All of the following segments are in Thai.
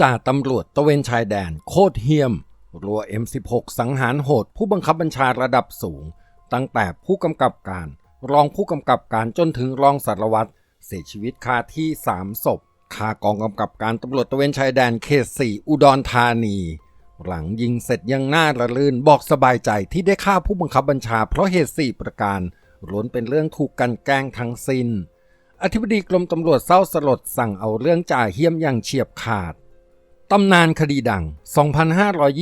จ่าตำรวจตะเวนชายแดนโคตรเฮี้ยม รัว M16 สังหารโหดผู้บังคับบัญชาระดับสูง ตั้งแต่ผู้กำกับการ รองผู้กำกับการจนถึงรองสารวัตรเสียชีวิตคาที่ 3 ศพคากองกำกับการตำรวจตะเวนชายแดนเขต 4 อุดรธานี หลังยิงเสร็จยังหน้าระลื่นบอกสบายใจที่ได้ฆ่าผู้บังคับบัญชาเพราะเหตุ 4 ประการล้วนเป็นเรื่องถูกกันแกล้งทั้งสิ้น อธิบดีกรมตำรวจเศร้าสลดสั่งเอาเรื่องจ่าเฮี้ยมอย่างเฉียบขาด ตำนานคดีดัง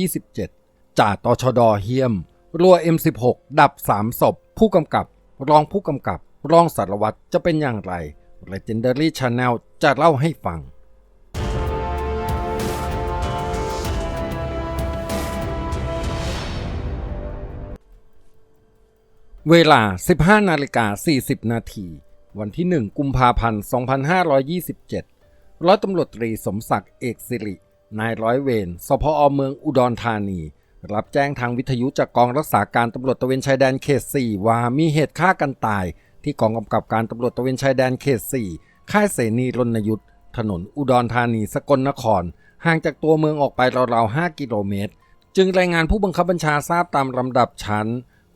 2527 จ่าตชดเฮียม รัว M16 ดับ 3 ศพ ผู้กำกับ รองผู้กำกับ รองสารวัตรจะเป็นอย่างไร Legendary Channel จะเล่าให้ฟัง เวลา 15 นาฬิกา 40 นาที วันที่ 1 กุมภาพันธ์ 2527 ร้อยตำรวจตรีสมศักดิ์เอกสิริ นายร้อยเวรสพอเมืองอุดรธานี รับแจ้งทางวิทยุจากกองรักษาการตำรวจตระเวนชายแดนเขต 4 ว่ามีเหตุฆ่ากันตาย ที่กองกำกับการตำรวจตระเวนชายแดนเขต 4 ค่ายเสนีรณยุทธถนนอุดรธานีสกลนคร ห่างจากตัวเมืองออกไปราวๆ 5 กิโลเมตร จึงรายงานผู้บังคับบัญชาทราบตามลำดับชั้น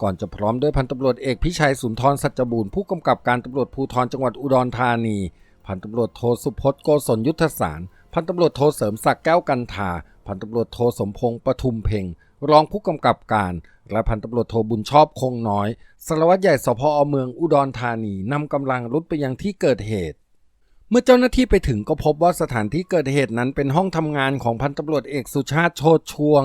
ก่อนจะพร้อมด้วยพันตำรวจเอกพิชัยสุนทรสัจบูรณ์ผู้กำกับการตำรวจภูธรจังหวัดอุดรธานี พันตำรวจโทสุพจน์โกศลยุทธสาร พันตำรวจโทเสริมศักดิ์แก้วกันทาพันตำรวจโทสมพงษ์ปทุมเพ่งรองผู้กำกับการ และพันตำรวจโทบุญชอบคงน้อยสารวัตรใหญ่สพอเมืองอุดรธานีนำกำลังรุดไปยังที่เกิดเหตุ เมื่อเจ้าหน้าที่ไปถึงก็พบว่าสถานที่เกิดเหตุนั้นเป็นห้องทำงานของพันตำรวจเอกสุชาติโชติช่วง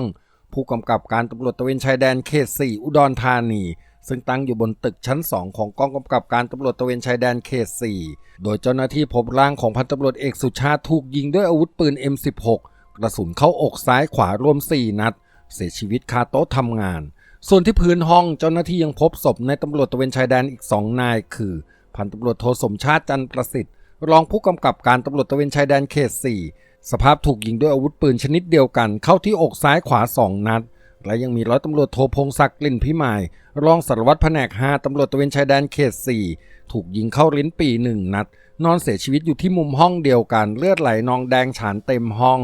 ผู้กำกับการตำรวจตะเวนชายแดนเขต 4 อุดรธานี ซึ่งตั้งอยู่บนตึกชั้น 2 ของกองกำกับการตำรวจตระเวนชายแดนเขต 4 โดยเจ้าหน้าที่พบร่างของพันตำรวจเอกสุชาติถูกยิงด้วยอาวุธปืน M16 กระสุนเข้าอกซ้ายขวารวม 4 นัด เสียชีวิตคาโต๊ะทำงาน ส่วนที่พื้นห้องเจ้าหน้าที่ยังพบศพในตำรวจตระเวนชายแดนอีก 2 นาย คือพันตำรวจโทสมชาติจันประสิทธิ์ รองผู้กำกับการตำรวจตระเวนชายแดนเขต 4 สภาพถูกยิงด้วยอาวุธปืนชนิดเดียวกัน เข้าที่อกซ้ายขวา 2 นัด และยังมีร้อยตำรวจโทพงศักดิ์ลิ่นพิมายรองสารวัตรแผนก5ตำรวจตะเวนชายแดนเขต 4 ถูกยิงเข้าลิ้นปีหนึ่งนัด นอนเสียชีวิตอยู่ที่มุมห้องเดียวกัน เลือดไหลนองแดงฉานเต็มห้อง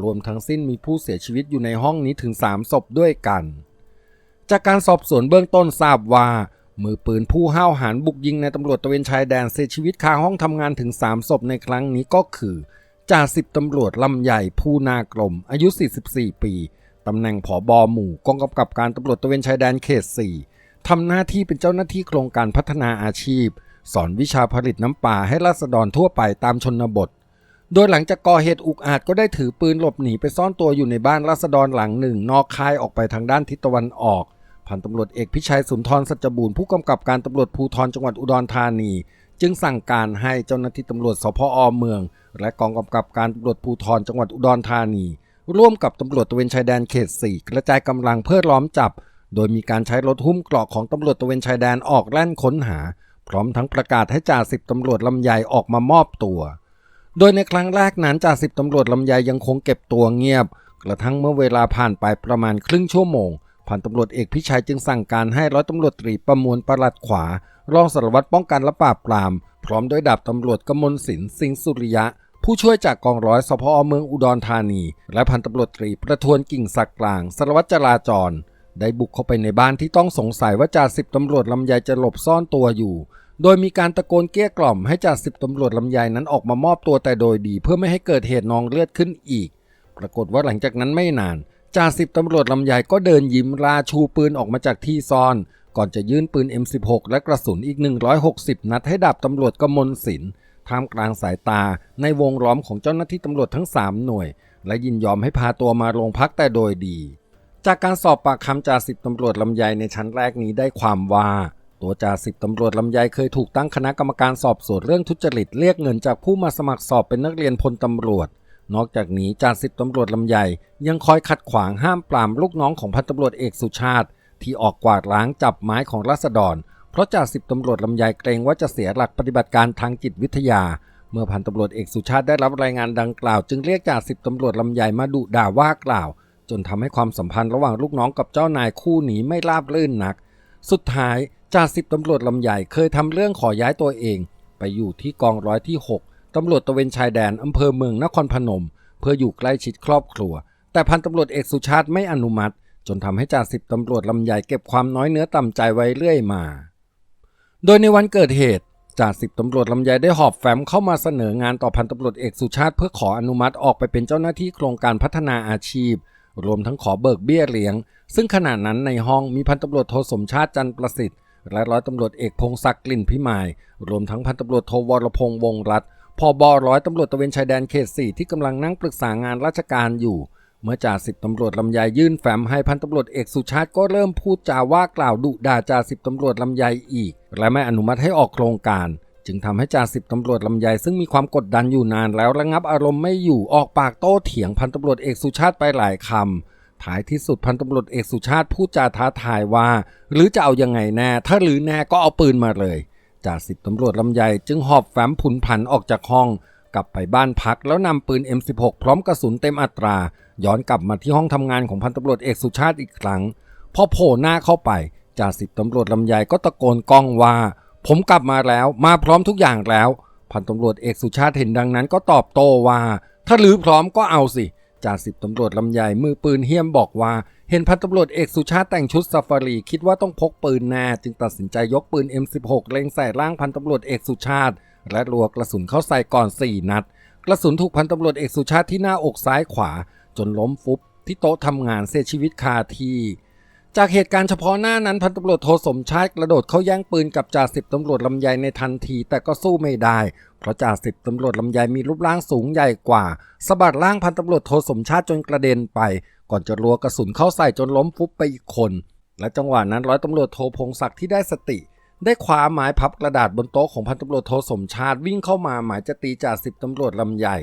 รวมทั้งสิ้นมีผู้เสียชีวิตอยู่ในห้องนี้ถึง 3 ศพด้วยกัน จากการสอบสวนเบื้องต้นทราบว่ามือปืนผู้ห้าวหาญบุกยิงในตำรวจตะเวนชายแดนเสียชีวิตคาห้องทำงานถึง 3 ศพในครั้งนี้ก็คือจ่าสิบตำรวจลำใหญ่ผู้นากลม อายุ 44 ปี ตำแหน่งผอบอหมู่กองกำกับการตำรวจตะเวนชายแดนเขต 4 ทำหน้าที่เป็นเจ้าหน้าที่โครงการพัฒนาอาชีพ สอนวิชาผลิตน้ำปลาให้ราษฎรทั่วไปตามชนบท โดยหลังจากก่อเหตุอุกอาจก็ได้ถือปืนหลบหนีไปซ่อนตัวอยู่ในบ้านราษฎรหลังหนึ่ง นอกค่ายออกไปทางด้านทิศตะวันออกพันตำรวจเอกพิชัยสุนทรสัจบูรณ์ผู้กำกับการตำรวจภูธรจังหวัดอุดรธานี จึงสั่งการให้เจ้าหน้าที่ตำรวจสพอเมือง และกองกำกับการตำรวจภูธรจังหวัดอุดรธานี ร่วมกับตำรวจตระเวนชายแดนเขต 4 กระจายกำลังเพื่อล้อมจับ โดยมีการใช้รถหุ้มเกราะของตำรวจตระเวนชายแดนออกแล่นค้นหา พร้อมทั้งประกาศให้จ่าสิบตำรวจลำใหญ่ออกมามอบตัว โดยในครั้งแรกนั้นจ่าสิบตำรวจลำไยยังคงเก็บตัวเงียบ กระทั่งเมื่อเวลาผ่านไปประมาณครึ่งชั่วโมงพันตำรวจเอกพิชัยจึงสั่งการให้ร้อยตำรวจตรีประมวลประหลัดขวารองสารวัตรป้องกันและปราบปราม พร้อมด้วยดาบตำรวจกมลศิลป์สิงสุริยะ ผู้ช่วยจากกองร้อยสพเมืองอุดรธานี และพันตำรวจตรีประทวนกิ่งศักดิ์กลางสารวัตรจราจร ได้บุกเข้าไปในบ้านที่ต้องสงสัยว่าจ่าสิบตำรวจลำไยจะหลบซ่อนตัวอยู่ โดยมีการตะโกนเกลี้ยกล่อมให้จ่าสิบตำรวจลำไยนั้นออกมามอบตัวแต่โดยดี เพื่อไม่ให้เกิดเหตุนองเลือดขึ้นอีก ปรากฏว่าหลังจากนั้นไม่นานจ่าสิบตำรวจลำไยก็เดินยิ้มราชูปืนออกมาจากที่ซ่อน ก่อนจะยื่นปืน M16 และกระสุนอีก 160 นัดให้ดาบตำรวจกมลศิลป์ ท่ามกลางสายตาในวงล้อมของเจ้าหน้าที่ตำรวจทั้ง 3 หน่วย และยินยอมให้พาตัวมาโรงพักแต่โดยดี จากการสอบปากคำจ่าสิบตำรวจลำไยในชั้นแรกนี้ได้ความว่าตัวจ่าสิบตำรวจลำไยเคยถูกตั้งคณะกรรมการสอบสวนเรื่องทุจริตเรียกเงินจากผู้มาสมัครสอบเป็นนักเรียนพลตำรวจ นอกจากนี้จ่าสิบตำรวจลำไยยังคอยขัดขวางห้ามปรามลูกน้องของพันตำรวจเอกสุชาติ ที่ออกกวาดล้างจับไม้ของราษฎร เพราะจ่าสิบตำรวจลำไยเกรงว่าจะเสียหลักปฏิบัติการทางจิตวิทยา เมื่อพันตำรวจเอกสุชาติได้รับรายงานดังกล่าว จึงเรียกจ่าสิบตำรวจลำไยมาดุด่าว่ากล่าว จนทำให้ความสัมพันธ์ระหว่างลูกน้องกับเจ้านายคู่นี้ไม่ราบรื่นนัก สุดท้ายจ่าสิบตำรวจลำใหญ่เคยทำเรื่องขอย้ายตัวเอง ไปอยู่ที่กองร้อยที่6ตำรวจตะเวนชายแดนอำเภอเมืองนครพนม เพื่ออยู่ใกล้ชิดครอบครัว แต่พันตำรวจเอกสุชาติไม่อนุมัติ จนทำให้จ่าสิบตำรวจลำใหญ่เก็บความน้อยเนื้อต่ำใจไว้เรื่อยมา โดยในวันเกิดเหตุจ่าสิบตำรวจลำไยได้หอบแฟ้มเข้ามาเสนองานต่อพันตำรวจเอกสุชาติเพื่อขออนุมัติออกไปเป็นเจ้าหน้าที่โครงการพัฒนาอาชีพ รวมทั้งขอเบิกเบี้ยเลี้ยง ซึ่งขณะนั้นในห้องมีพันตำรวจโทสมชาติจันทร์ประสิทธิ์ และร้อยตำรวจเอกพงศักดิ์กลิ่นพิมาย รวมทั้งพันตำรวจโทวรพงษ์วงศรัตน์พบร้อยตำรวจตะเวนชายแดนเขตสี่ที่กำลังนั่งปรึกษางานราชการอยู่ เมื่อจ่าสิบตำรวจลำไยยื่นแฟ้มให้พันตำรวจเอกสุชาติก็เริ่มพูดจาว่ากล่าวดุด่าจ่าสิบตำรวจลำไยอีก และไม่อนุมัติให้ออกโครงการ จึงทำให้จ่าสิบตำรวจลำไยซึ่งมีความกดดันอยู่นานแล้วระงับอารมณ์ไม่อยู่ออกปากโต้เถียงพันตำรวจเอกสุชาติไปหลายคำท้ายที่สุดพันตำรวจเอกสุชาติพูดจาท้าทายว่า หรือจะเอายังไงแน่ ถ้าหรือแน่ก็เอาปืนมาเลยจ่าสิบตำรวจลำไยจึงหอบแฟ้มผุนผันออกจากห้อง กลับไปบ้านพักแล้วนำปืน M16 พร้อมกระสุนเต็มอัตรา ย้อนกลับมาที่ห้องทำงานของพันตำรวจเอกสุชาติอีกครั้ง พอโผล่หน้าเข้าไปจ่าสิบตำรวจลำไยก็ตะโกนก้องว่า ผมกลับมาแล้วมาพร้อมทุกอย่างแล้ว พันตำรวจเอกสุชาติเห็นดังนั้นก็ตอบโต้ว่า ถ้าหรือพร้อมก็เอาสิจ่าสิบตำรวจลำไยมือปืนเฮี้ยมบอกว่า เห็นพันตำรวจเอกสุชาติแต่งชุดซาฟารีคิดว่าต้องพกปืนแน่จึงตัดสินใจยกปืน M16 เล็งใส่ร่างพันตำรวจเอกสุชาติ และรัวกระสุนเข้าใส่ก่อน 4 นัด กระสุนถูกพันตำรวจเอกสุชาติที่หน้าอกซ้ายขวา จนล้มฟุบที่โต๊ะทำงานเสียชีวิตคาที่จากเหตุการณ์เฉพาะหน้านั้นพันตำรวจโทสมชาติกระโดดเข้าแย่งปืนกับจ่าสิบตำรวจลำไยในทันที แต่ก็สู้ไม่ได้ เพราะจ่าสิบตำรวจลำไยมีรูปร่างสูงใหญ่กว่าสะบัดร่างพันตำรวจโทสมชาติจนกระเด็นไป ก่อนจะรัวกระสุนเข้าใส่จนล้มฟุบไปอีกคน และจังหวะนั้นร้อยตำรวจโทพงศักดิ์ที่ได้สติ ได้คว้าไม้พับกระดาษบนโต๊ะของพันตำรวจโทสมชาติวิ่งเข้ามาหมายจะตีจ่าสิบตำรวจลำใหญ่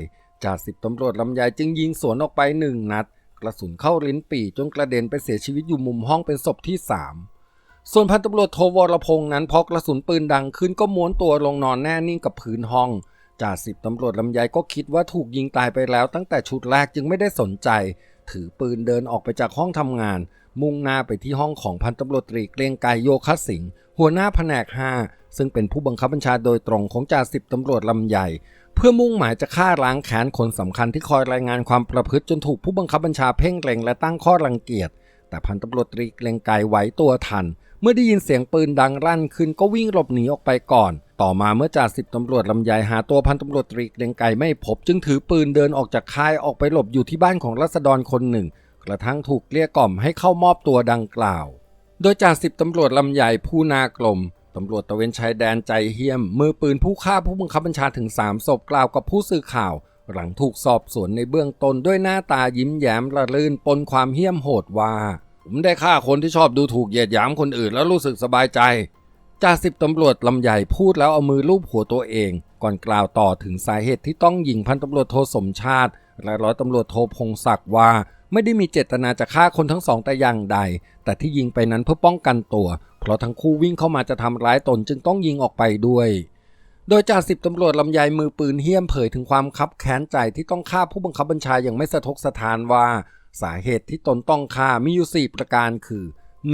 จ่าสิบตำรวจลำใหญ่จึงยิงสวนออกไปหนึ่งนัด กระสุนเข้าลิ้นปี่จนกระเด็นไปเสียชีวิตอยู่มุมห้องเป็นศพที่สามส่วนพันตำรวจโทวรพงษ์นั้นพอกระสุนปืนดังขึ้นก็ม้วนตัวลงนอนแน่นิ่งกับพื้นห้องจ่าสิบตำรวจลำไยก็คิดว่าถูกยิงตายไปแล้ว ตั้งแต่ชุดแรกจึงไม่ได้สนใจ ถือปืนเดินออกไปจากห้องทำงาน มุ่งหน้าไปที่ห้องของพันตำรวจตรีเกรียงไกรโยคสิงห์ หัวหน้าแผนก 5 ซึ่งเป็นผู้บังคับบัญชาโดยตรงของจ่าสิบตำรวจลำใหญ่ เพื่อมุ่งหมายจะฆ่าล้างแค้นคนสำคัญที่คอยรายงานความประพฤติจนถูกผู้บังคับบัญชาเพ่งเล็งและตั้งข้อรังเกียจ แต่พันตำรวจตรีเกรงไกรไหวตัวทัน เมื่อได้ยินเสียงปืนดังรั่นขึ้นก็วิ่งหลบหนีออกไปก่อน ต่อมาเมื่อจ่าสิบตำรวจลำไยหาตัวพันตำรวจตรีเกรงไกรไม่พบ จึงถือปืนเดินออกจากค่ายออกไปหลบอยู่ที่บ้านของรัษฎรคนหนึ่ง กระทั่งถูกเกลี้ยกล่อมให้เข้ามอบตัวดังกล่าว โดยจ่าสิบตำรวจลำใหญ่ผู้นากลมตำรวจตะเวนชายแดนใจเฮี้ยม มือปืนผู้ฆ่าผู้บังคับบัญชาถึงสามศพกล่าวกับผู้สื่อข่าว หลังถูกสอบสวนในเบื้องต้นด้วยหน้าตายิ้มแย้มระลื่นปนความเหี้ยมโหดว่า ผมได้ฆ่าคนที่ชอบดูถูกเหยียดหยามคนอื่นแล้วรู้สึกสบายใจจ่าสิบตำรวจลำใหญ่พูดแล้วเอามือลูบหัวตัวเอง ก่อนกล่าวต่อถึงสาเหตุที่ต้องยิงพันตำรวจโทสมชาติ และร้อยตำรวจโทพงศักดิ์ว่า ไม่ได้มีเจตนาจะฆ่าคนทั้งสองแต่อย่างใด แต่ที่ยิงไปนั้นเพื่อป้องกันตัว เพราะทั้งคู่วิ่งเข้ามาจะทำร้ายตนจึงต้องยิงออกไปด้วย โดยจ่าสิบตำรวจลำไยมือปืนเฮี้ยมเผยถึงความคับแค้นใจที่ต้องฆ่าผู้บังคับบัญชาอย่างไม่สะทกสะทานว่า สาเหตุที่ตนต้องฆ่ามีอยู่ 4 ประการคือ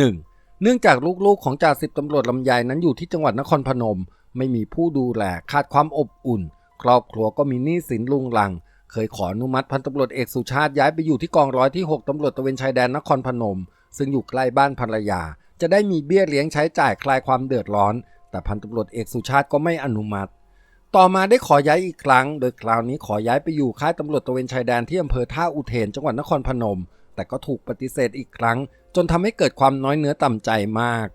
1. เนื่องจากลูกๆของจ่าสิบตำรวจลำไยนั้นอยู่ที่จังหวัดนครพนม ไม่มีผู้ดูแลขาดความอบอุ่น ครอบครัวก็มีหนี้สินลุงลัง เคยขออนุมัติพันตำรวจเอกสุชาติย้ายไปอยู่ที่กองร้อยที่ 6ตำรวจตะเวนชายแดนนครพนม ซึ่งอยู่ใกล้บ้านภรรยา จะได้มีเบี้ยเลี้ยงใช้จ่ายคลายความเดือดร้อน แต่พันตำรวจเอกสุชาติก็ไม่อนุมัติ ต่อมาได้ขอย้ายอีกครั้ง โดยคราวนี้ขอย้ายไปอยู่ค่ายตำรวจตะเวนชายแดนที่อำเภอท่าอุเทนจังหวัดนครพนม แต่ก็ถูกปฏิเสธอีกครั้ง จนทำให้เกิดความน้อยเนื้อต่ำใจมาก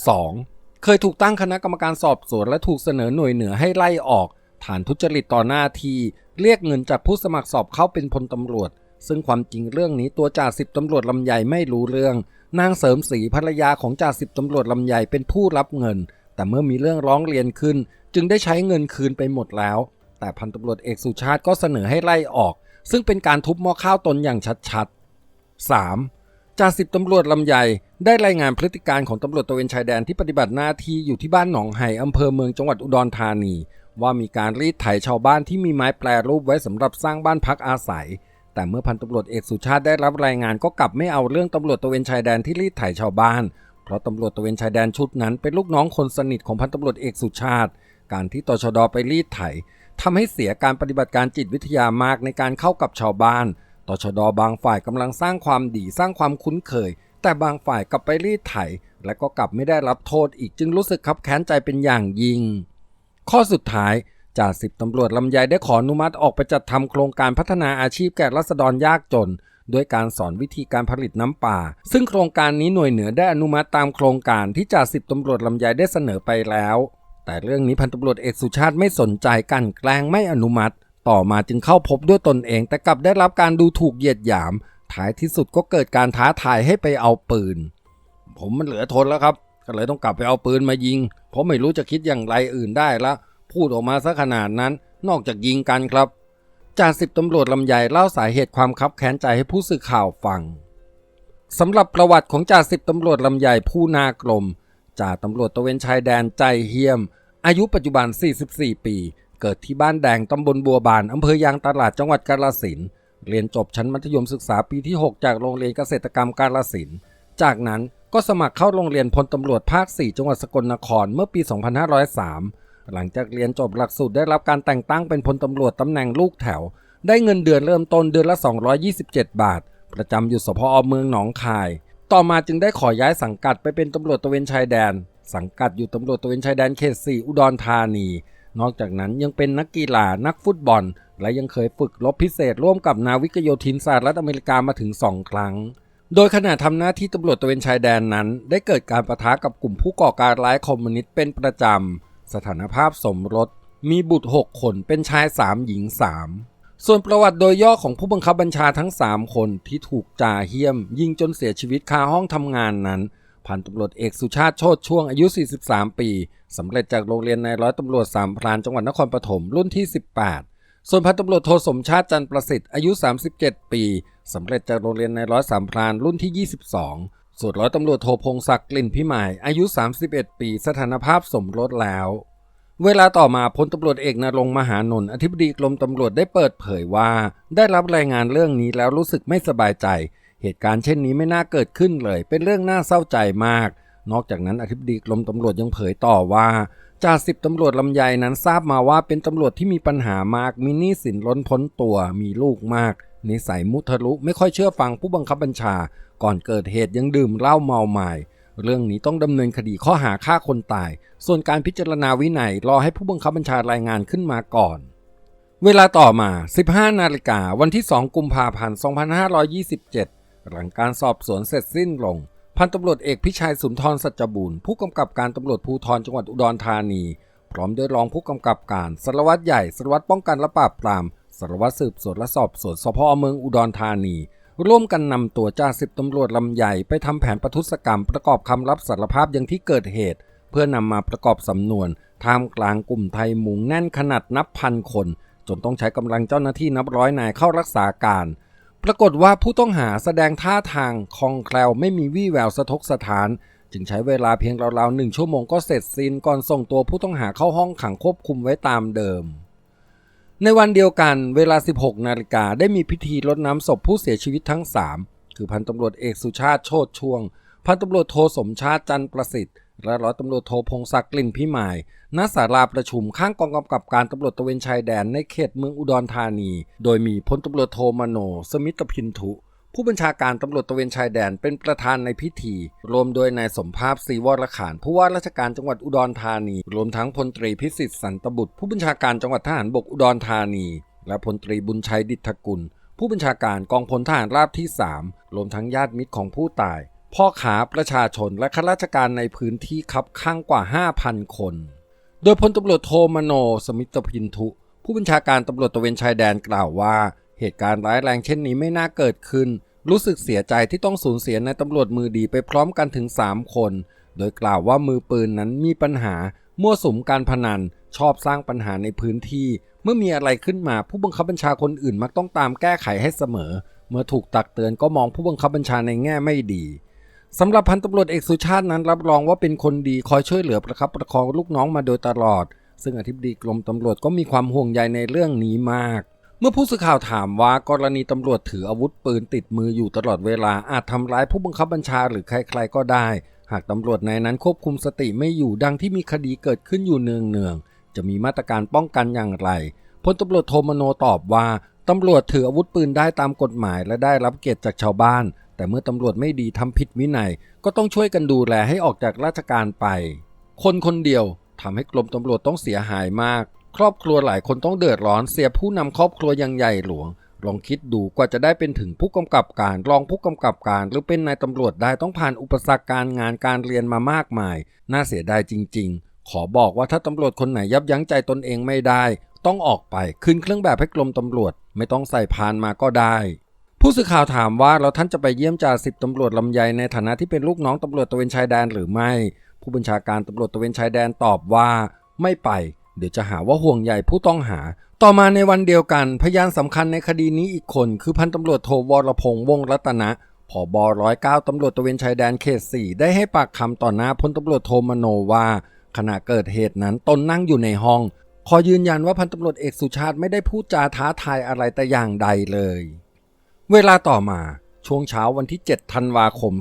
2. เคยถูกตั้งคณะกรรมการสอบสวนและถูกเสนอหน่วยเหนือให้ไล่ออก ฐานทุจริตต่อหน้าที่ เรียกเงินจากผู้สมัครสอบเข้าเป็นพลตำรวจ ซึ่งความจริงเรื่องนี้ตัวจ่าสิบตำรวจลำใหญ่ไม่รู้เรื่อง นางเสริมศรีภรรยาของจ่าสิบตำรวจลำใหญ่เป็นผู้รับเงิน แต่เมื่อมีเรื่องร้องเรียนขึ้น จึงได้ใช้เงินคืนไปหมดแล้ว แต่พันตำรวจเอกสุชาติก็เสนอให้ไล่ออก ซึ่งเป็นการทุบหม้อข้าวตนอย่างชัดๆ 3. จ่าสิบตำรวจลำใหญ่ได้รายงานพฤติการของตำรวจตระเวนชายแดนที่ปฏิบัติหน้าที่อยู่ที่บ้านหนองไห่อำเภอเมืองจังหวัดอุดรธานี ว่ามีการรีดไถชาวบ้านที่มีไม้แปรรูปไว้สำหรับสร้างบ้านพักอาศัย แต่เมื่อพันตำรวจเอกสุชาติได้รับรายงานก็กลับไม่เอาเรื่องตำรวจตะเวนชายแดนที่รีดไถชาวบ้าน เพราะตำรวจตะเวนชายแดนชุดนั้นเป็นลูกน้องคนสนิทของพันตำรวจเอกสุชาติ การที่ตชดไปรีดไถทำให้เสียการปฏิบัติการจิตวิทยามากในการเข้ากับชาวบ้านตชดบางฝ่ายกำลังสร้างความดีสร้างความคุ้นเคย แต่บางฝ่ายกลับไปรีดไถ และก็กลับไม่ได้รับโทษอีกจึงรู้สึกคับแค้นใจเป็นอย่างยิ่ง ข้อสุดท้ายจ่าสิบตำรวจลำไยได้ขออนุมัติออกไปจัดทำโครงการพัฒนาอาชีพแก่รัษฎรยากจน ด้วยการสอนวิธีการผลิตน้ำป่า ซึ่งโครงการนี้หน่วยเหนือได้อนุมัติตามโครงการที่จ่าสิบตำรวจลำไยได้เสนอไปแล้ว แต่เรื่องนี้พันตำรวจเอกสุชาติไม่สนใจกันแกล้งไม่อนุมัติ ต่อมาจึงเข้าพบด้วยตนเอง แต่กลับได้รับการดูถูกเหยียดหยาม ท้ายที่สุดก็เกิดการท้าทายให้ไปเอาปืน ผมมันเหลือทนแล้วครับก็เลยต้องกลับไปเอาปืนมายิง เพราะไม่รู้จะคิดอย่างไรอื่นได้ละพูดออกมาซะขนาดนั้น นอกจากยิงกันครับจ่าสิบตำรวจลำไยเล่าสาเหตุความคับแค้นใจให้ผู้สื่อข่าวฟังสำหรับประวัติของจ่าสิบตำรวจลำไยผู้นากลมจ่าตำรวจตะเวนชายแดนใจเฮียม อายุปัจจุบัน 44 ปี เกิดที่บ้านแดงตำบลบัวบานอำเภอยางตลาดจังหวัดกาฬสินธุเรียนจบชั้นมัธยมศึกษาปีที่ 6 จากโรงเรียนเกษตรกรรมกาฬสินธุจากนั้น ก็สมัครเข้าโรงเรียนพลตำรวจภาค 4 จังหวัดสกลนครเมื่อปี 2503 หลังจากเรียนจบหลักสูตรได้รับการแต่งตั้งเป็นพลตำรวจตำแหน่งลูกแถว ได้เงินเดือนเริ่มต้นเดือนละ 227 บาท ประจำอยู่สพอเมืองหนองคาย ต่อมาจึงได้ขอย้ายสังกัดไปเป็นตำรวจตะเวนชายแดน สังกัดอยู่ตำรวจตะเวนชายแดนเขต 4 อุดรธานี นอกจากนั้นยังเป็นนักกีฬานักฟุตบอล และยังเคยฝึกรบพิเศษร่วมกับนาวิกโยธินสหรัฐอเมริกามาถึง 2 ครั้ง โดยขณะทำหน้าที่ตำรวจตระเวนชายแดนนั้น ได้เกิดการประทะกับกลุ่มผู้ก่อการร้ายคอมมิวนิสต์เป็นประจำ สถานภาพสมรส มีบุตร 6 คนเป็นชาย 3 หญิง 3 ส่วนประวัติโดยย่อของผู้บังคับบัญชาทั้ง 3 คนที่ถูกจ่าเฮียม ยิงจนเสียชีวิตคาห้องทำงานนั้นพันตำรวจเอกสุชาติโชติช่วงอายุ 43 ปีสำเร็จจากโรงเรียนนายร้อยตำรวจสามพรานจังหวัดนครปฐมรุ่นที่ 18 ส่วนพันตำรวจโทสมชาติจันประสิทธิ์อายุ 37 ปีสำเร็จจากโรงเรียนนร้อยสามพรานรุ่นที่ 22 ส่วนร้อยตำรวจโทพงศักดิ์กลิ่นพิมายอายุ 31 ปี สถานภาพสมรสแล้ว เวลาต่อมาพลตำรวจเอกนรงมหานนท์อธิบดีกรมตำรวจได้เปิดเผยว่า ได้รับรายงานเรื่องนี้แล้วรู้สึกไม่สบายใจ เหตุการณ์เช่นนี้ไม่น่าเกิดขึ้นเลย เป็นเรื่องน่าเศร้าใจมาก นอกจากนั้นอธิบดีกรมตำรวจยังเผยต่อว่าจ่าสิบตำรวจลำไยนั้นทราบมาว่าเป็นตำรวจที่มีปัญหามากมีหนี้สินล้นพ้นตัวมีลูกมากนิสัยมุทะลุไม่ค่อยเชื่อฟังผู้บังคับบัญชา ก่อนเกิดเหตุยังดื่มเหล้าเมาไมา้เรื่องนี้ต้องดำเนินคดีข้อหาฆ่าคนตาย ส่วนการพิจารณาวินัยรอให้ผู้บังคับบัญชารายงานขึ้นมาก่อน เวลาต่อมา 15 นาฬิกาวันที่ 2 กุมภาพันธ์ 2527 หลังการสอบสวนเสร็จสิ้นลง พันตำรวจเอกพิชัยสุนทรสัจบุญผู้กำกับการตำรวจภูธรจังหวัดอุดรธานี พร้อมด้วยรองผู้กำกับการสารวัตรใหญ่สารวัตรป้องกันและปราบปรามสารวัตรสืบสวนและสอบสวนสพเมืองอุดรธานี ร่วมกันนำตัวจ่าสิบตำรวจลำใหญ่ไปทำแผนประทุษกรรมประกอบคำรับสารภาพยังที่เกิดเหตุ เพื่อนำมาประกอบสำนวนท่ามกลางกลุ่มไทยมุงแน่นขนาดนับพันคน จนต้องใช้กำลังเจ้าหน้าที่นับร้อยนายเข้ารักษาการ ปรากฏว่าผู้ต้องหาแสดงท่าทางคลองแคลวไม่มีวี่แววสะทกสถาน จึงใช้เวลาเพียงราวๆหนึ่งชั่วโมงก็เสร็จสิ้นก่อนส่งตัวผู้ต้องหาเข้าห้องขังควบคุมไว้ตามเดิม ในวันเดียวกันเวลา 16 นาฬิกาได้มีพิธีรดน้ำศพผู้เสียชีวิตทั้ง 3 คือพันตำรวจเอกสุชาติโชติช่วง พันตำรวจโทสมชาติจันประสิทธิ์ และร้อยตำรวจโทพงศักดิ์กลิ่นพิมายณศาลาประชุมข้างกองกำกับการตำรวจตะเวนชายแดนในเขตเมืองอุดรธานี โดยมีพลตำรวจโทมโน สมิตพินทุ ผู้บัญชาการตำรวจตะเวนชายแดนเป็นประธานในพิธี รวมโดยนายสมภาพศรีวรขานผู้ว่าราชการจังหวัดอุดรธานี รวมทั้งพลตรีพิสิทธิ์สันตบุตร ผู้บัญชาการจังหวัดทหารบกอุดรธานี และพลตรีบุญชัยดิษฐกุล ผู้บัญชาการกองพลทหารราบที่ 3 รวมทั้งญาติมิตรของผู้ตาย พ่อขาประชาชนและข้าราชการในพื้นที่คับข้างกว่า 5,000 คน โดยพลตำรวจโทมโน สมิตพินทุ ผู้บัญชาการตำรวจตะเวนชายแดนกล่าวว่า เหตุการณ์ร้ายแรงเช่นนี้ไม่น่าเกิดขึ้น รู้สึกเสียใจที่ต้องสูญเสียในตำรวจมือดีไปพร้อมกันถึง 3 คน โดยกล่าวว่ามือปืนนั้นมีปัญหา มั่วสุมการพนัน ชอบสร้างปัญหาในพื้นที่ เมื่อมีอะไรขึ้นมาผู้บังคับบัญชาคนอื่นมักต้องตามแก้ไขให้เสมอ เมื่อถูกตักเตือนก็มองผู้บังคับบัญชาในแง่ไม่ดี สำหรับพันตำรวจเอกสุชาตินั้นรับรองว่าเป็นคนดีคอยช่วยเหลือประคับประคองลูกน้องมาโดยตลอด ซึ่งอธิบดีกรมตำรวจก็มีความห่วงใยในเรื่องนี้มาก เมื่อผู้สื่อข่าวถามว่ากรณีตำรวจถืออาวุธปืนติดมืออยู่ตลอดเวลาอาจทำร้ายผู้บังคับบัญชาหรือใครๆก็ได้ หากตำรวจในนั้นควบคุมสติไม่อยู่ดังที่มีคดีเกิดขึ้นอยู่เนืองๆจะมีมาตรการป้องกันอย่างไรพลตำรวจโทมโนตอบว่าตำรวจถืออาวุธปืนได้ตามกฎหมายและได้รับเกียรติจากชาวบ้าน แต่เมื่อตำรวจไม่ดีทำผิดวินัย ก็ต้องช่วยกันดูแลให้ออกจากราชการไป คนคนเดียวทำให้กรมตำรวจต้องเสียหายมาก ครอบครัวหลายคนต้องเดือดร้อนเสียผู้นำครอบครัวอยังใหญ่หลวง ลองคิดดูกว่าจะได้เป็นถึงผู้กำกับการรองผู้กำกับการ หรือเป็นนายตำรวจได้ต้องผ่านอุปสรรคการงานการเรียนมามากมาย น่าเสียดายจริง ๆ ขอบอกว่าถ้าตำรวจคนไหนยับยั้งใจตนเองไม่ได้ ต้องออกไปขึ้นเครื่องแบบให้กรมตำรวจ ไม่ต้องใส่พานมาก็ได้ ผู้สื่อข่าวถามว่าแล้วท่านจะไปเยี่ยมจ่าสิบตำรวจลำไยในฐานะที่เป็นลูกน้องตำรวจตะเวนชายแดนหรือไม่ ผู้บัญชาการตำรวจตะเวนชายแดนตอบว่า ไม่ไป เดี๋ยวจะหาว่าห่วงใยผู้ต้องหา ต่อมาในวันเดียวกัน พยานสำคัญในคดีนี้อีกคน คือพันตำรวจโทวรพงษ์วงศรัตนะผบร้อยเก้าตำรวจตะเวนชายแดนเขตสี่ได้ให้ปากคำต่อหน้าพลตำรวจโทมโนว่า ขณะเกิดเหตุนั้นตนนั่งอยู่ในห้อง ขอยืนยันว่าพันตำรวจเอกสุชาติไม่ได้พูดจาท้าทายอะไรแต่อย่างใดเลย เวลาต่อมาช่วงเช้าวันที่ 7 ธันวาคม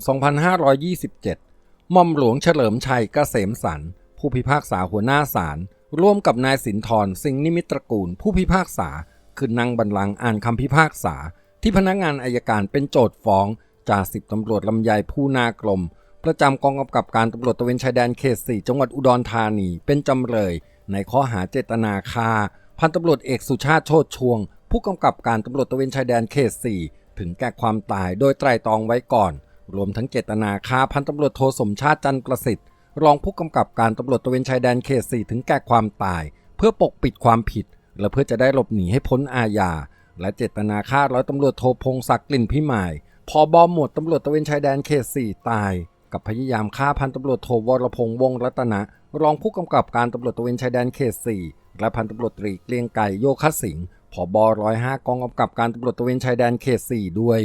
2527หม่อมหลวงเฉลิมชัยเกษมสัน ผู้พิพากษาหัวหน้าศาลร่วมกับนายสินทรสิงห์นิมิตรกูล ผู้พิพากษาขึ้นนั่งบัลลังก์อ่านคำพิพากษา ที่พนักงานอายการเป็นโจทฟ้องจ่าสิบตำรวจลำไยผู้นากลม ประจำกองกำกับการตำรวจตะเวนชายแดนเขต4จังหวัดอุดรธานีเป็นจำเลย ในข้อหาเจตนาฆ่าพันตำรวจเอกสุชาติโชติช่วง ผู้กำกับการตำรวจตะเวนชายแดนเขต4 ถึงแก่ความตายโดยไตรตรองไว้ก่อน รวมทั้งเจตนาฆ่าพันตำรวจโทสมชาติจันทร์ประสิทธิ์รองผู้กำกับการตำรวจตระเวนชายแดนเขต4ถึงแก่ความตาย เพื่อปกปิดความผิด และเพื่อจะได้หลบหนีให้พ้นอาญาและเจตนาฆ่าร้อยตำรวจโทพงศักดิ์กลิ่นพิมายพอบอมหมวดตำรวจตระเวนชายแดนเขต4ตาย กับพยายามฆ่าพันตำรวจโทวรพงษ์วงศรัตนะรองผู้กำกับการตำรวจตระเวนชายแดนเขต4และพันตำรวจตรีเกรียงไก่โยคสิงห์ ผบร้อยห้ากองกำกับการตำรวจตระเวนชายแดนเขต 4 ด้วย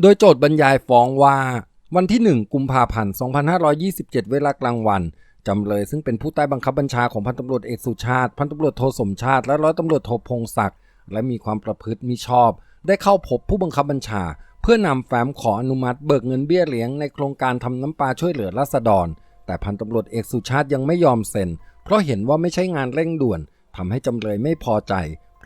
โดยโจทย์บรรยายฟ้องว่า วันที่ 1 กุมภาพันธ์ 2527 เวลากลางวัน จำเลยซึ่งเป็นผู้ใต้บังคับบัญชาของพันตำรวจเอกสุชาติ พันตำรวจโทสมชาติ และร้อยตำรวจโทพงศักดิ์และมีความประพฤติมิชอบ ได้เข้าพบผู้บังคับบัญชา เพื่อนำแฟ้มขออนุมัติเบิกเงินเบี้ยเลี้ยงในโครงการทำน้ำปลาช่วยเหลือราษฎร แต่พันตำรวจเอกสุชาติยังไม่ยอมเซ็น เพราะเห็นว่าไม่ใช่งานเร่งด่วนทำให้จำเลยไม่พอใจ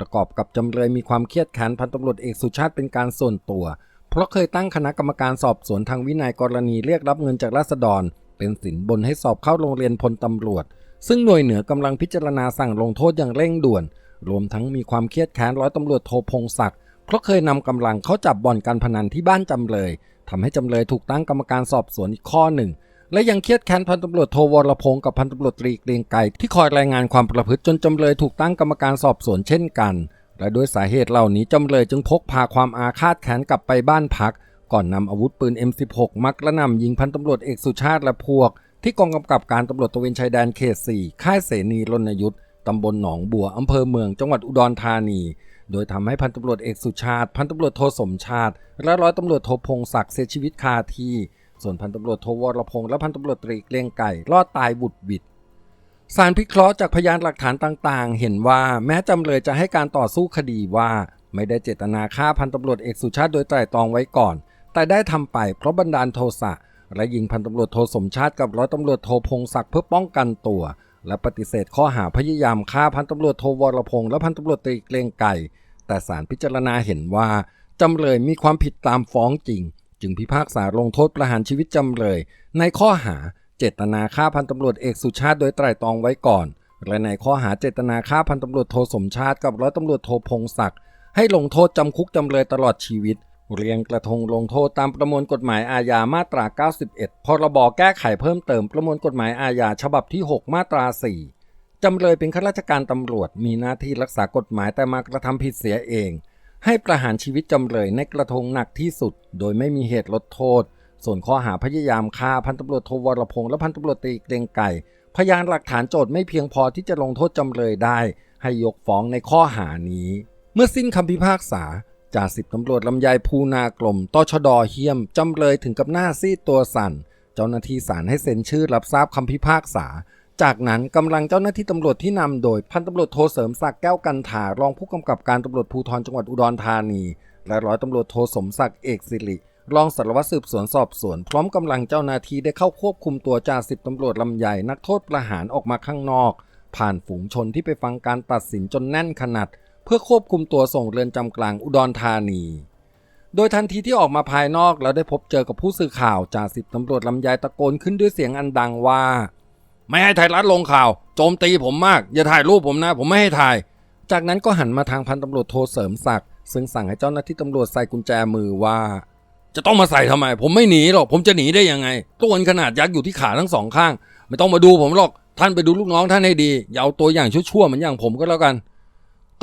ประกอบกับจำเลยมีความเครียดแค้นพันตำรวจเอกสุชาติเป็นการส่วนตัว เพราะเคยตั้งคณะกรรมการสอบสวนทางวินัยกรณีเรียกรับเงินจากราษฎร เป็นสินบนให้สอบเข้าโรงเรียนพลตำรวจ ซึ่งหน่วยเหนือกำลังพิจารณาสั่งลงโทษอย่างเร่งด่วน รวมทั้งมีความเครียดแค้นร้อยตำรวจโทพงศักดิ์เพราะเคยนำกำลังเข้าจับบ่อนการพนันที่บ้านจำเลยทำให้จำเลยถูกตั้งกรรมการสอบสวนอีกข้อหนึ่ง และยังเครียดแค้นพันตำรวจโทวรพงศ์กับพันตำรวจตรีเกรียงไกรที่คอยรายงานความประพฤติจนจำเลยถูกตั้งกรรมการสอบสวนเช่นกัน และด้วยสาเหตุเหล่านี้จำเลยจึงพกพาความอาฆาตแค้นกลับไปบ้านพัก ก่อนนำอาวุธปืน M16 มักกระหน่ำยิงพันตำรวจเอกสุชาติและพวก ที่กองกำกับการตำรวจตะเวนชายแดนเขต 4 ค่ายเสนีรณยุทธตำบลหนองบัวอำเภอเมืองจังหวัดอุดรธานี โดยทำให้พันตำรวจเอกสุชาติ พันตำรวจโทสมชาติ และร้อยตำรวจโทพงศักดิ์เสียชีวิตคาที่ ส่วนพันตำรวจโทวรพงษ์และพันตำรวจตรีเกรียงไก่รอดตายบุดบิดสารพิเคราะห์จากพยานหลักฐานต่างๆ เห็นว่าแม้จำเลยจะให้การต่อสู้คดีว่า ไม่ได้เจตนาฆ่าพันตำรวจเอกสุชาติโดยไตร่ตรองไว้ก่อน แต่ได้ทำไปเพราะบันดาลโทสะและยิงพันตำรวจโทสมชาติกับร้อยตำรวจโทพงศักดิ์เพื่อป้องกันตัว และปฏิเสธข้อหาพยายามฆ่าพันตำรวจโทวรพงษ์และพันตำรวจตรีเกรงไก่ แต่ศาลพิจารณาเห็นว่าจำเลยมีความผิดตามฟ้องจริง จึงพิพากษาลงโทษประหารชีวิตจำเลย ในข้อหาเจตนาฆ่าพันตำรวจเอกสุชาติโดยไตร่ตรองไว้ก่อน และในข้อหาเจตนาฆ่าพันตำรวจโทสมชาติกับร้อยตำรวจโทพงศักดิ์ให้ลงโทษจำคุกจำเลยตลอดชีวิต เรียงกระทงลงโทษตามประมวลกฎหมายอาญามาตรา 91 พรบแก้ไขเพิ่มเติมประมวลกฎหมายอาญาฉบับที่ 6 มาตรา 4จำเลยเป็นข้าราชการตำรวจมีหน้าที่รักษากฎหมายแต่มากระทำผิดเสียเอง ให้ประหารชีวิตจำเลยในกระทงหนักที่สุด โดยไม่มีเหตุลดโทษ ส่วนข้อหาพยายามฆ่าพันตำรวจโทวรพงษ์และพันตำรวจตรีเกรงไก่ พยานหลักฐานโจทย์ไม่เพียงพอที่จะลงโทษจำเลยได้ ให้ยกฟ้องในข้อหานี้ เมื่อสิ้นคำพิพากษาจ่าสิบตำรวจลำไยภูนากลมตชดเฮียม จำเลยถึงกับหน้าซีดตัวสั่น เจ้าหน้าที่ศาลให้เซ็นชื่อรับทราบคำพิพากษา จากนั้นกำลังเจ้าหน้าที่ตำรวจที่นำโดยพันตำรวจโทเสริมศักดิ์แก้วกันถารองผู้กำกับการตำรวจภูธรจังหวัดอุดรธานี และร้อยตำรวจโทสมศักดิ์เอกสิริรองสารวัตรสืบสวนสอบสวน พร้อมกำลังเจ้าหน้าที่ได้เข้าควบคุมตัวจ่าสิบตำรวจลำใหญ่นักโทษประหารออกมาข้างนอก ผ่านฝูงชนที่ไปฟังการตัดสินจนแน่นขนาด เพื่อควบคุมตัวส่งเรือนจำกลางอุดรธานี โดยทันทีที่ออกมาภายนอกแล้วได้พบเจอกับผู้สื่อข่าวจ่าสิบตำรวจลำไยตะโกนขึ้นด้วยเสียงอันดังว่า ไม่ให้ไทยรัฐลงข่าว โจมตีผมมาก อย่าถ่ายรูปผมนะ ผมไม่ให้ถ่าย จากนั้นก็หันมาทางพันตำรวจโทเสริมศักดิ์ซึ่งสั่งให้เจ้าหน้าที่ตำรวจใส่กุญแจมือว่า จะต้องมาใส่ทำไม ผมไม่หนีหรอก ผมจะหนีได้ยังไง ตัวขนาดยักษ์อยู่ที่ขาทั้งสองข้าง ไม่ต้องมาดูผมหรอก ท่านไปดูลูกน้องท่านให้ดี อย่าเอาตัวอย่างชั่วๆเหมือนอย่างผมก็แล้วกัน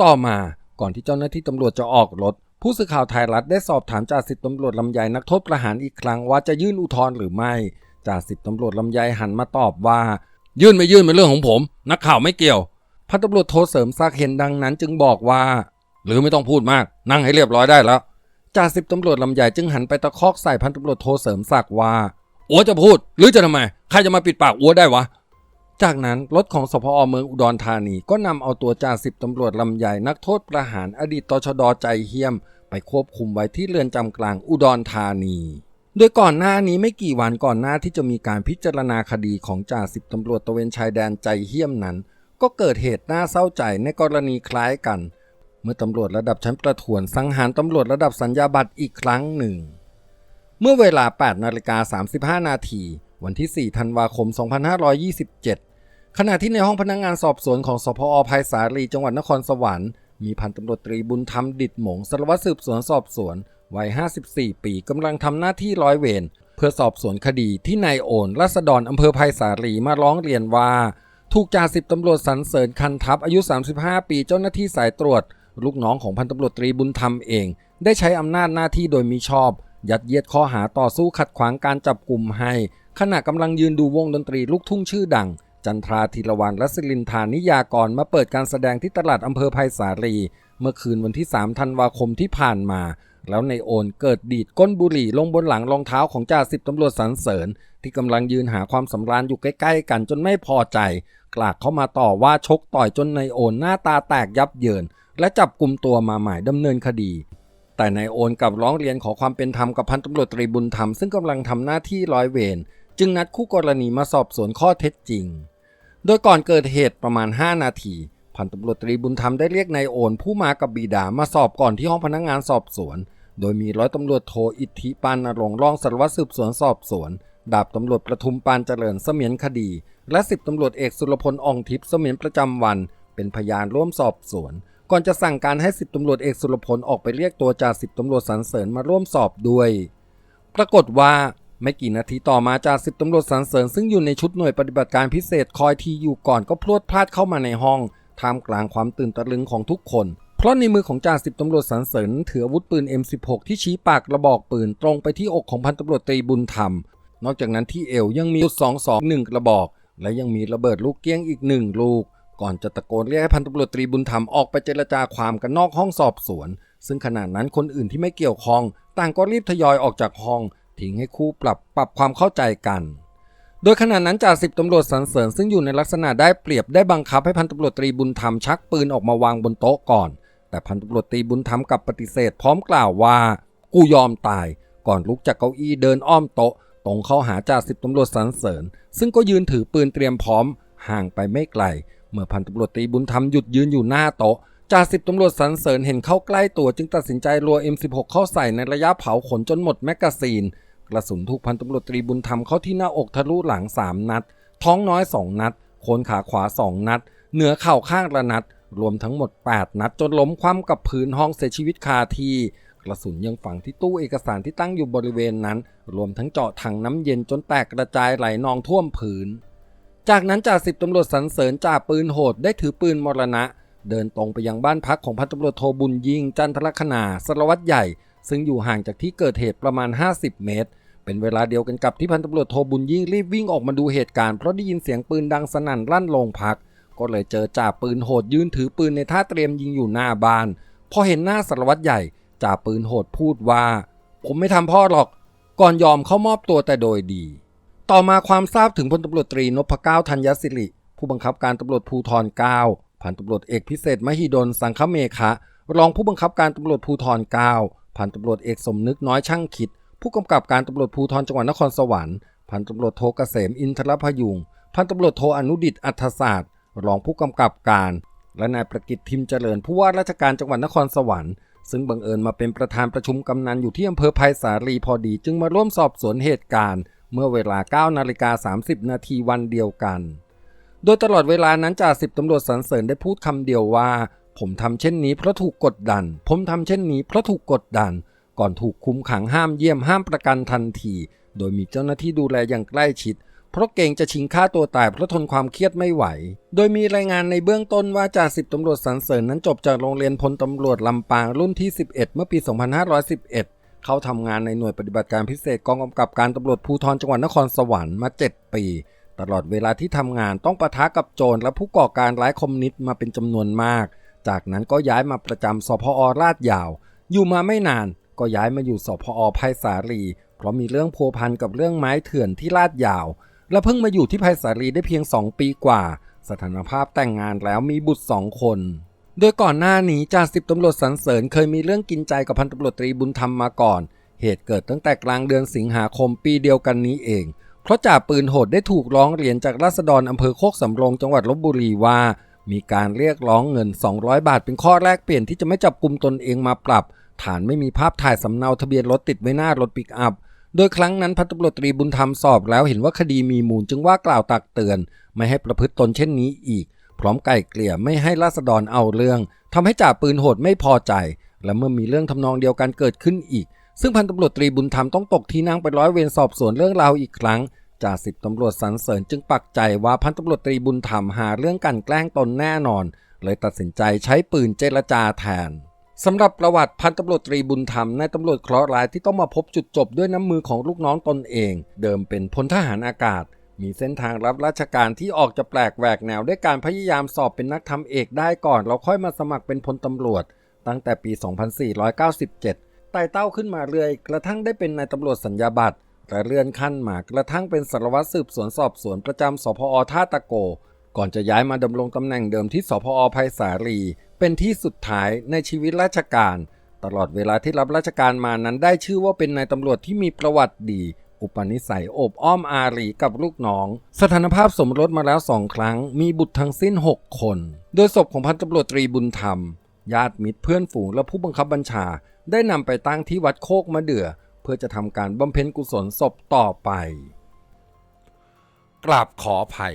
ต่อมาก่อนที่เจ้าหน้าที่ตำรวจจะออกรถ ผู้สื่อข่าวไทยรัฐได้สอบถามจ่าสิบตำรวจลำไยนักโทษประหารอีกครั้งว่าจะยื่นอุทธรณ์หรือไม่จ่าสิบตำรวจลำไยหันมาตอบว่า ยื่นไม่ยื่นเป็นเรื่องของผม นักข่าวไม่เกี่ยวพันตำรวจโทเสริมศักเห็นดังนั้น จึงบอกว่า หรือไม่ต้องพูดมาก นั่งให้เรียบร้อยได้แล้วจ่าสิบตำรวจลำใหญ่จึงหันไปตะคอกใส่พันตำรวจโทเสริมศักดิ์ว่าอัวจะพูด หรือจะทำไม ใครจะมาปิดปากอัวได้วะ จากนั้นรถของสพอเมืองอุดรธานีก็นำเอาตัวจ่าสิบตำรวจลำใหญ่นักโทษประหารอดีตตชดใจเฮี้ยม ไปควบคุมไว้ที่เรือนจำกลางอุดรธานี โดยก่อนหน้านี้ไม่กี่วันก่อนหน้าที่จะมีการพิจารณาคดีของจ่าสิบตำรวจตะเวนชายแดนใจเฮี้ยมนั้น ก็เกิดเหตุน่าเศร้าใจในกรณีคล้ายกัน เมื่อตำรวจระดับชั้นประทวนสังหารตำรวจระดับสัญญาบัตรอีกครั้งหนึ่ง เมื่อเวลา 8นาฬิกา35 นาทีวันที่ 4 ธันวาคม 2527 ขณะที่ในห้องพนักงงานสอบสวนของสพอภัยสาลีจังหวัดนครสวรรค์มีพันตำรวจตรีบุญธรรมดิดหมงสารวัตรสืบสวนสอบสวน วัย 54 ปีกำลังทำหน้าที่ร้อยเวรเพื่อสอบสวนคดีที่นายโอนรัศดรอำเภอภัยสาลีมาร้องเรียนว่า ถูกจ่าสิบตำรวจสรรเสริญคันทัพอายุ 35 ปีเจ้าหน้าที่สายตรวจ ลูกน้องของพันตำรวจตรีบุญธรรมเอง ได้ใช้อำนาจหน้าที่โดยมิชอบ ยัดเยียดข้อหาต่อสู้ขัดขวางการจับกลุ่มให้ ขณะกำลังยืนดูวงดนตรีลูกทุ่งชื่อดัง จันทราธีรวันและศิลินทานิยากรมาเปิดการแสดงที่ตลาดอำเภอไผ่สาลีเมื่อคืนวันที่ 3 ธันวาคมที่ผ่านมา แล้วในโอนเกิดดีดก้นบุหรี่ลงบนหลังรองเท้าของจ่าสิบตำรวจสรรเสริญ ที่กำลังยืนหาความสำราญอยู่ใกล้ๆกันจนไม่พอใจ กลากเข้ามาต่อว่าชกต่อยจนในโอนหน้าตาแตกยับเยิน และจับกลุ่มตัวมาหมายดำเนินคดี แต่นายโอนกับร้องเรียนขอความเป็นธรรมกับพันตำรวจตรีบุญธรรมซึ่งกำลังทำหน้าที่ร้อยเวรจึงนัดคู่กรณีมาสอบสวนข้อเท็จจริง โดยก่อนเกิดเหตุประมาณ 5 นาที พันตำรวจตรีบุญธรรมได้เรียกนายโอนผู้มากับบิดามาสอบก่อนที่ห้องพนักงานสอบสวน โดยมีร้อยตำรวจโทอิทธิปานนรงรองสารวัตรสืบสวนสอบสวน ดาบตำรวจประทุมปานเจริญเสมียนคดี และสิบตำรวจเอกสุรพลอองทิพย์เสมียนประจำวัน เป็นพยานร่วมสอบสวน ก่อนจะสั่งการให้สิบตำรวจเอกสุรพลออกไปเรียกตัวจ่าสิบตำรวจสรรเสริญมาร่วมสอบด้วย ปรากฏว่าไม่กี่นาทีต่อมาจ่าสิบตำรวจสรรเสริญซึ่งอยู่ในชุดหน่วยปฏิบัติการพิเศษคอยทีอยู่ก่อนก็พลวดพลาดเข้ามาในห้อง ท่ามกลางความตื่นตะลึงของทุกคน เพราะในมือของจ่าสิบตำรวจสรรเสริญถืออาวุธปืน M16 ที่ชี้ปากกระบอกปืนตรงไปที่อกของพันตำรวจตรีบุญธรรม นอกจากนั้นที่เอวยังมีจุด22 1กระบอก และยังมีระเบิดลูกเกี้ยงอีกหนึ่งลูก ก่อนจะตะโกนเรียกให้พันตำรวจตรีบุญธรรมออกไปเจรจาความกันนอกห้องสอบสวน ซึ่งขณะนั้นคนอื่นที่ไม่เกี่ยวข้อง ต่างก็รีบทยอยออกจากห้องทิ้งให้คู่ปรับปรับความเข้าใจกัน โดยขณะนั้นจ่าสิบตำรวจสรรเสริญซึ่งอยู่ในลักษณะได้เปรียบได้บังคับให้พันตำรวจตรีบุญธรรมชักปืนออกมาวางบนโต๊ะก่อน แต่พันตำรวจตรีบุญธรรมกลับปฏิเสธพร้อมกล่าวว่า กูยอมตาย ก่อนลุกจากเก้าอี้เดินอ้อมโต๊ะ ตรงเข้าหาจ่าสิบตำรวจสรรเสริญ ซึ่งก็ยืนถือปืนเตรียมพร้อม ห่างไปไม่ไกล เมื่อพันตำรวจตรีบุญธรรมหยุดยืนอยู่หน้าโต๊ะจ่าสิบตำรวจสรรเสริญเห็นเข้าใกล้ตัวจึงตัดสินใจรัว M16 เข้าใส่ในระยะเผาขนจนหมดแมกกาซีน กระสุนถูกพันตำรวจตรีบุญธรรมเข้าที่หน้าอกทะลุหลัง 3 นัด ท้องน้อย 2 นัดโคนขาขวา 2 นัด เหนือเข่าข้างละนัด รวมทั้งหมด 8 นัดจนล้มคว่ำกับพื้นห้องเสียชีวิตคาที่ กระสุนยังฝังที่ตู้เอกสารที่ตั้งอยู่บริเวณนั้น รวมทั้งเจาะถังน้ำเย็นจนแตกกระจายไหลนองท่วมพื้นจากนั้นจ่าสิบตำรวจสรรเสริญจ่าปืนโหดได้ถือปืนมรณะ เดินตรงไปยังบ้านพักของพันตำรวจโทบุญยิงจันทรคณาสารวัตรใหญ่ซึ่งอยู่ห่างจากที่เกิดเหตุประมาณ 50 เมตร เป็นเวลาเดียวกันกับที่พันตำรวจโทบุญยิ่งรีบวิ่งออกมาดูเหตุการณ์เพราะได้ยินเสียงปืนดังสนั่นลั่นโรงพัก ก็เลยเจอจ่าปืนโหดยืนถือปืนในท่าเตรียมยิงอยู่หน้าบ้านพอเห็นหน้าสารวัตรใหญ่จ่าปืนโหดพูดว่า ผมไม่ทำพ่อหรอก ก่อนยอมเข้ามอบตัวแต่โดยดี ต่อมาความทราบถึงพลตำรวจตรีนพเก้าธัญศิริ ผู้บังคับการตำรวจภูธร9พันตำรวจเอกพิเศษมหิดลสังคเมฆะรองผู้บังคับการตำรวจภูธร9พันตำรวจเอกสมนึกน้อยช่างคิด ผู้กำกับการตำรวจภูธรจังหวัดนครสวรรค์พันตำรวจโทเกษมอินทรพยุงพันตำรวจโทอนุดิตอัธศาสตร์รองผู้กำกับการ และนายประกิตทิมเจริญผู้ว่าราชการจังหวัดนครสวรรค์ซึ่งบังเอิญมาเป็นประธานประชุมกำนันอยู่ที่อำเภอไผ่สาลีพอดี จึงมาร่วมสอบสวนเหตุการณ์ เมื่อเวลา 9 นาฬิกา 30 นาทีวันเดียวกัน โดยตลอดเวลานั้นจ่าสิบตำรวจสรรเสริญได้พูดคำเดียวว่า ผมทำเช่นนี้เพราะถูกกดดัน ผมทำเช่นนี้เพราะถูกกดดัน ก่อนถูกคุมขังห้ามเยี่ยมห้ามประกันทันที โดยมีเจ้าหน้าที่ดูแลอย่างใกล้ชิด เพราะเกรงจะชิงฆ่าตัวตายเพราะทนความเครียดไม่ไหว โดยมีรายงานในเบื้องต้นว่าจ่าสิบตำรวจสรรเสริญนั้นจบจากโรงเรียนพลตำรวจลำปางรุ่นที่ 11 เมื่อปี 2511 เข้าทำงานในหน่วยปฏิบัติการพิเศษกองกำกับการตำรวจภูธรจังหวัดนครสวรรค์มา 7 ปีตลอดเวลาที่ทำงานต้องปะทะกับโจรและผู้ก่อการร้ายคอมมิวนิสต์มาเป็นจำนวนมาก จากนั้นก็ย้ายมาประจำสพอลาดยาว อยู่มาไม่นาน ก็ย้ายมาอยู่สพอไผ่สาลี เพราะมีเรื่องพัวพันกับเรื่องไม้เถื่อนที่ลาดยาว และเพิ่งมาอยู่ที่ไผ่สาลีได้เพียง 2 ปีกว่า สถานภาพแต่งงานแล้วมีบุตรสองคน โดยก่อนหน้านี้จ่าสิบตำรวจสรรเสริญเคยมีเรื่องกินใจกับพันตำรวจตรีบุญธรรมมาก่อน เหตุเกิดตั้งแต่กลางเดือนสิงหาคมปีเดียวกันนี้เอง เพราะจ่าปืนโหดได้ถูกร้องเรียนจากราษฎรอำเภอโคกสำโรงจังหวัดลบบุรีว่ามีการเรียกร้องเงิน 200 บาทเป็นข้อแรกเปลี่ยนที่จะไม่จับกลุ่มตนเองมาปรับ ฐานไม่มีภาพถ่ายสำเนาทะเบียนรถติดไว้หน้ารถปิกอัพ โดยครั้งนั้นพันตำรวจตรีบุญธรรมสอบแล้วเห็นว่าคดีมีมูลจึงว่ากล่าวตักเตือน ไม่ให้ประพฤติตนเช่นนี้อีก พร้อมไก่เกลี่ยไม่ให้ราษฎรเอาเรื่องทำให้จ่าปืนโหดไม่พอใจ และเมื่อมีเรื่องทำนองเดียวกันเกิดขึ้นอีก ซึ่งพันตำรวจตรีบุญธรรมต้องตกที่นั่งไปร้อยเวรสอบสวนเรื่องราวอีกครั้งจ่าสิบตำรวจสรรเสริญจึงปักใจว่าพันตำรวจตรีบุญธรรมหาเรื่องกันแกล้งตนแน่นอน เลยตัดสินใจใช้ปืนเจรจาแทน สำหรับประวัติพันตำรวจตรีบุญธรรมนายตำรวจเคราะห์ร้ายที่ต้องมาพบจุดจบด้วยน้ำมือของลูกน้องตนเอง เดิมเป็นพลทหารอากาศ มีเส้นทางรับราชการที่ออกจะแปลกแหวกแนวด้วยการพยายามสอบเป็นนักทำเอกได้ก่อนแล้วค่อยมาสมัครเป็นพลตำรวจ ตั้งแต่ปี 2497 ไต่เต้าขึ้นมาเรื่อยกระทั่งได้เป็นนายตำรวจสัญญาบัตรและเลื่อนขั้นมากระทั่งเป็นสารวัตรสืบสวนสอบสวนประจำสพอท่าตะโก ก่อนจะย้ายมาดำรงตำแหน่งเดิมที่สพอไผ่สาลี เป็นที่สุดท้ายในชีวิตราชการ ตลอดเวลาที่รับราชการมานั้นได้ชื่อว่าเป็นนายตำรวจที่มีประวัติดี อุปนิสัยโอบอ้อมอารีกับลูกน้อง สถานภาพสมรสมาแล้วสองครั้ง มีบุตรทั้งสิ้น 6 คน โดยศพของพันตำรวจตรีบุญธรรม ญาติมิตรเพื่อนฝูงและผู้บังคับบัญชา ได้นำไปตั้งที่วัดโคกมะเดื่อ เพื่อจะทำการบำเพ็ญกุศลศพต่อไปกราบขออภัย